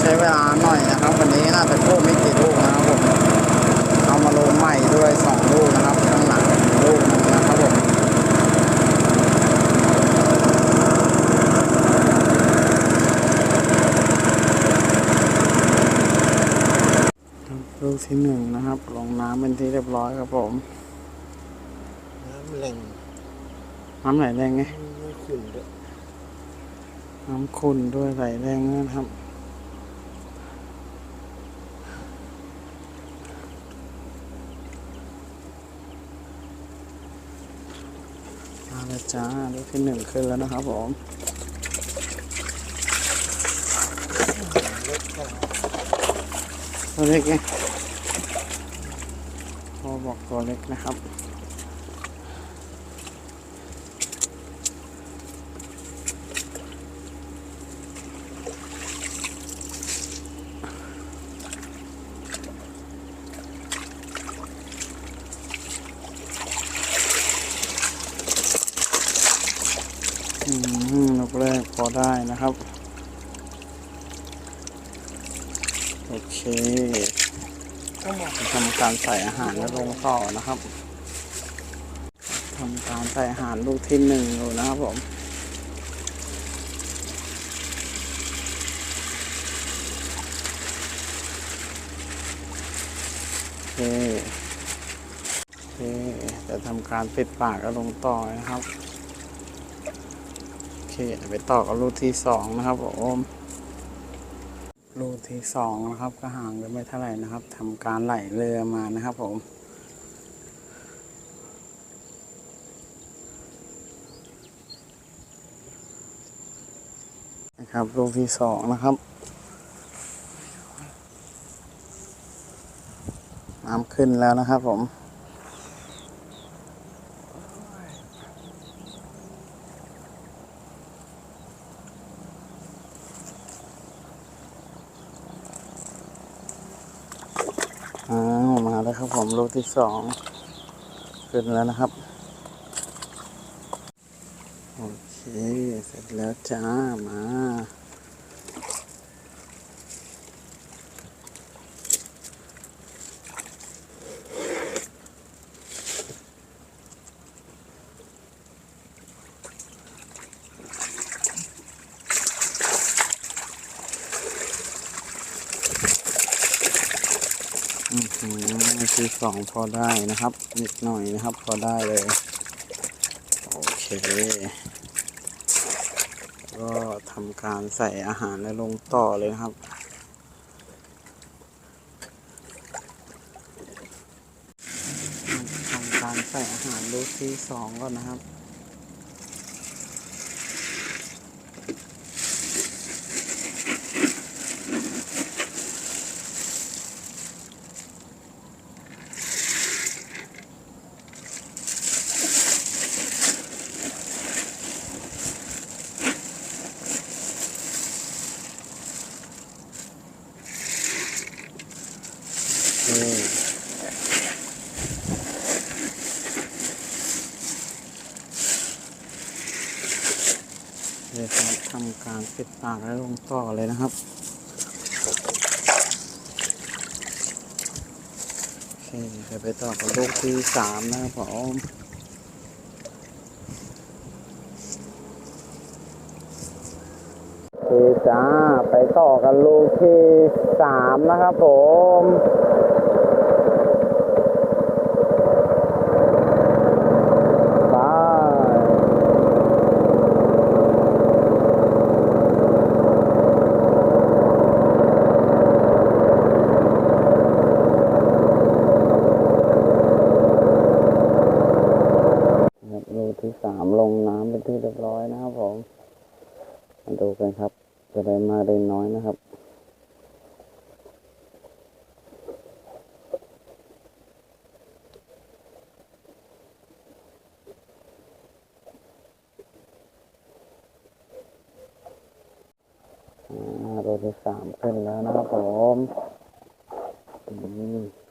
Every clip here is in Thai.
ใช้เวลาหน่อยนะครับ วันนี้น่าจะกู้ไม่กี่ลูกนะครับผมเอามาลงใหม่ด้วยสองลูกนะครับข้างหลังลูกหนึงนะครับผมลูกที่หนึ่งนะครับลงน้ำเป็นที่เรียบร้อยครับผม น้ำแหล่งน้ำไหลแรงไงไม่ขุ่นด้วยน้ำขุ่นด้วยไหลแรงนะครับ แล้วจ้าลูกที่หนึ่งขึ้นแล้วนะครับผมตัวเล็กไงพอบอกตัวเล็กนะครับ นกแรกพอได้นะครับ โอเคก็เหมาะทำการใส่อาหารแล้วลงต่อนะครับทำการใส่อาหารลูกที่หนึ่งอยู่นะครับผมโอเคโอเคจะทำการปิดปากแล้วลงต่อนะครับ เคไปต่อกับลูที่สองนะครับผมลูที่สองนะครับ ก็ห่างกันไม่เท่าไหร่นะครับทำการไหลเรือมานะครับผม นะครับลูที่สองนะครับน้ำขึ้นแล้วนะครับผม อ้าวมาแลูกที่สองขึ้นแล้วนะครับ โอเค เสร็จแล้วจ้า มา อือหื อที่สองพอได้นะครับ นิดหน่อยนะครับ พอได้เลย โอเค ก็ทำการใส่อาหารแล้วลงต่อเลยนะครับทำการใส่อาหารลูกที่สองก่อนนะครับ เคเดี๋ยวจะทำการปิดปากแล้วลงต่อเลยนะครับโอเคเดี๋ยวไปต่อกับลูกที่สามนะครับผมจ้าไปต่อกันลูกที่สามนะครับผม ที่สามลงน้ำเป็นที่เรียบร้อยนะครับผมมาดูกันครับ จะได้มาได้น้อยนะครับอ่าโรที่สามขึ้นแล้วนะครับผมอืม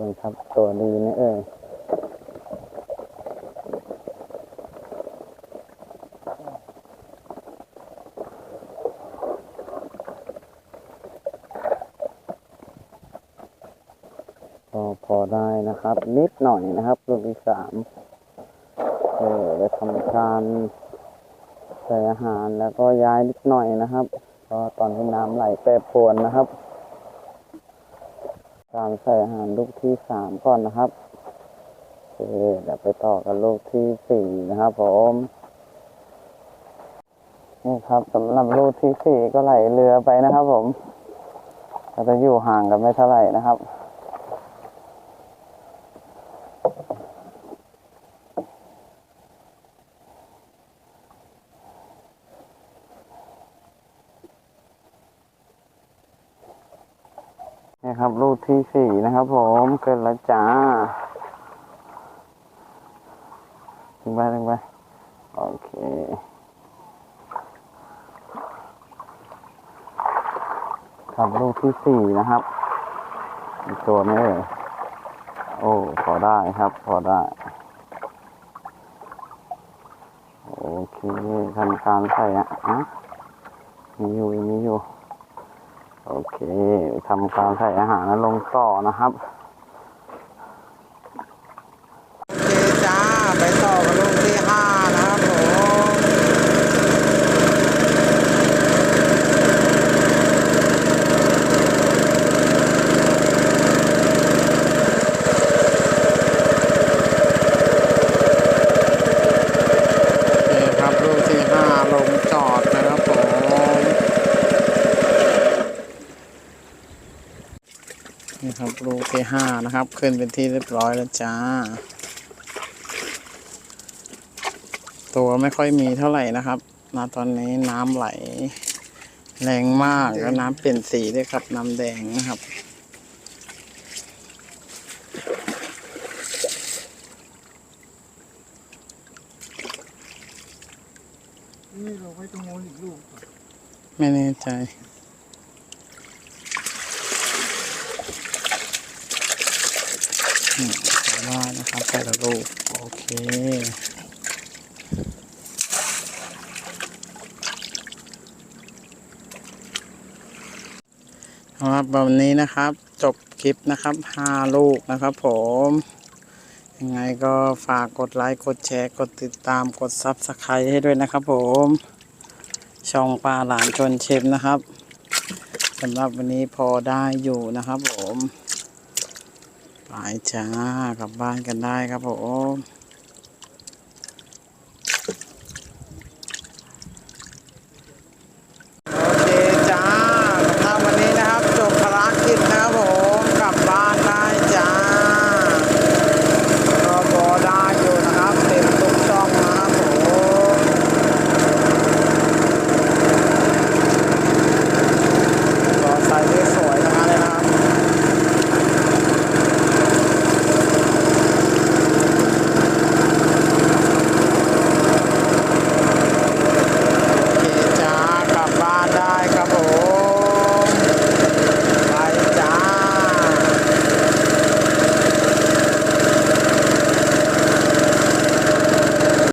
กันครับตัวดีไหมเอ่ยก็พอได้นะครับ นิดหน่อยนะครับลูกที่สามเออไปทำการใส่อาหารแล้วก็ย้ายนิดหน่อยนะครับ ก็ตอนที่น้ำไหลแปรปรวนนะครับ การใส่อาหารลูกที่สามก่อนนะครับโอเคเดี๋ยวไปต่อกันลูกที่สี่นะครับผมนี่ครับสำหรับลูกที่สี่ก็ไหลเรือไปนะครับผมก็จะอยู่ห่างกันไม่เท่าไหร่นะครับ ครับลูกที่สี่นะครับผมเกินล้วจ้าถึงไปถึงไปโอเคครับลูกที่สี่นะครับตัวนี้ โอ้พอได้ครับ พอได้ โอเคทำการใส่อะมีอยู่มีอยู่ โอเคทำการใส่อาหารแล้วลงต่อนะครับ โอเคจ้า ไปต่อกับลูกที่ห้านะครับผมโอเคครับลูกที่ห้าลงจอดนะครับผม นี่ครับลูกที่ ห้านะครับ ขึ้นเป็นที่เรียบร้อยแล้วจ้า ตัวไม่ค่อยมีเท่าไหร่นะครับณตอนนี้น้ำไหล แรงมากแล้วน้ำเปลี่ยนสีด้วยครับ น้ำแดงนะครับนี่เราไว้ตรงโน้นอีกลูก ไม่แน่ใจ มได้นะครับแต่ละลูกโอเคครับวันนี้นะครับจบคลิปนะครับห้าลูกนะครับผมยังไงก็ฝากกดไลค์กดแชร์กดติดตามกดซับสไครต์ให้ด้วยนะครับผมช่องปลาหลานชนเชฟนะครับสำหรับวันนี้พอได้อยู่นะครับผม จ้ากลับบ้านกันได้ครับผม